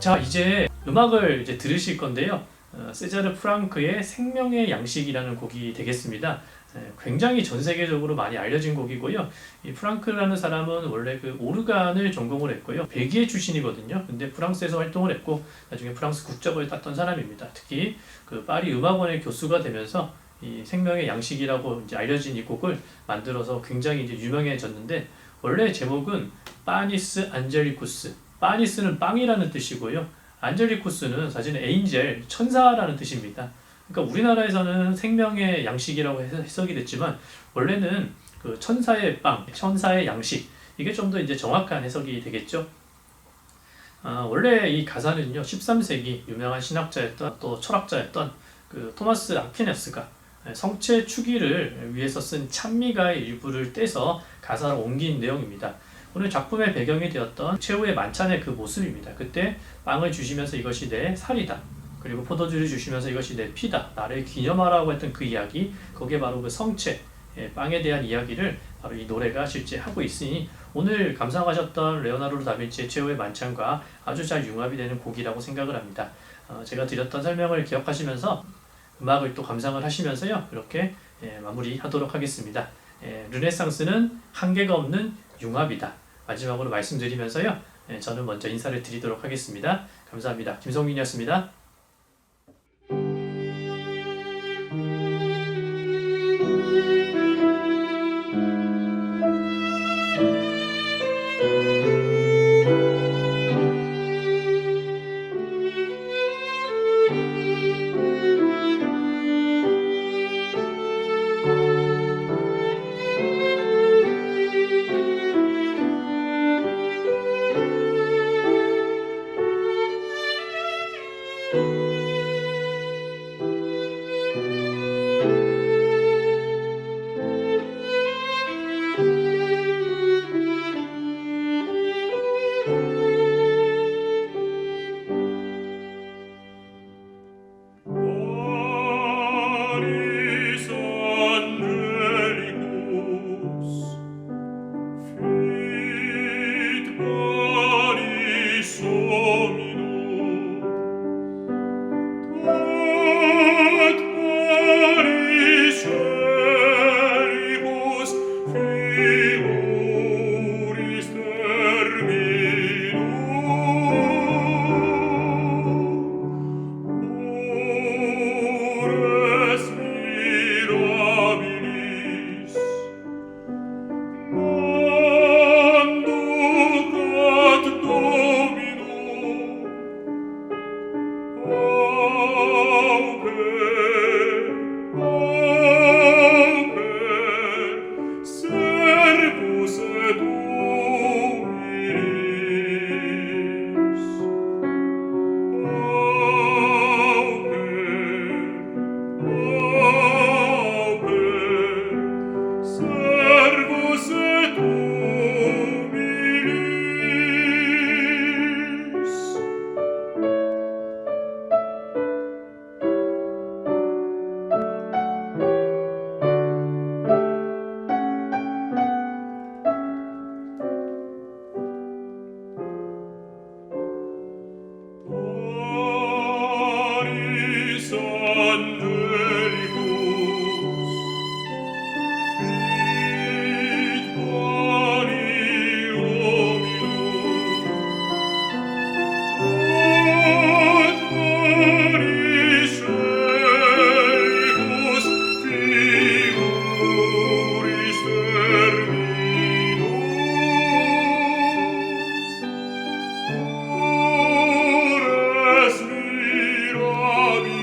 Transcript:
자 이제 음악을 이제 들으실 건데요. 어, 세자르 프랑크의 생명의 양식이라는 곡이 되겠습니다. 에, 굉장히 전 세계적으로 많이 알려진 곡이고요. 이 프랑크라는 사람은 원래 그 오르간을 전공을 했고요. 벨기에 출신이거든요. 근데 프랑스에서 활동을 했고 나중에 프랑스 국적을 땄던 사람입니다. 특히 그 파리 음악원의 교수가 되면서 이 생명의 양식이라고 이제 알려진 이 곡을 만들어서 굉장히 이제 유명해졌는데 원래 제목은 파니스 안젤리쿠스. 파니스는 빵이라는 뜻이고요. 안젤리쿠스는 사실은 에인젤, 천사라는 뜻입니다. 그러니까 우리나라에서는 생명의 양식이라고 해석이 됐지만 원래는 그 천사의 빵, 천사의 양식 이게 좀 더 이제 정확한 해석이 되겠죠. 아, 원래 이 가사는요 13세기 유명한 신학자였던 또 철학자였던 그 토마스 아퀴네스가 성체 추기를 위해서 쓴 찬미가의 일부를 떼서 가사로 옮긴 내용입니다. 오늘 작품의 배경이 되었던 최후의 만찬의 그 모습입니다. 그때 빵을 주시면서 이것이 내 살이다. 그리고 포도주를 주시면서 이것이 내 피다. 나를 기념하라고 했던 그 이야기, 거기에 바로 그 성체, 예, 빵에 대한 이야기를 바로 이 노래가 실제 하고 있으니 오늘 감상하셨던 레오나르도 다빈치의 최후의 만찬과 아주 잘 융합이 되는 곡이라고 생각을 합니다. 어, 제가 드렸던 설명을 기억하시면서 음악을 또 감상을 하시면서요 이렇게 예, 마무리하도록 하겠습니다. 예, 르네상스는 한계가 없는 융합이다. 마지막으로 말씀드리면서요 예, 저는 먼저 인사를 드리도록 하겠습니다. 감사합니다. 김성민이었습니다. Savi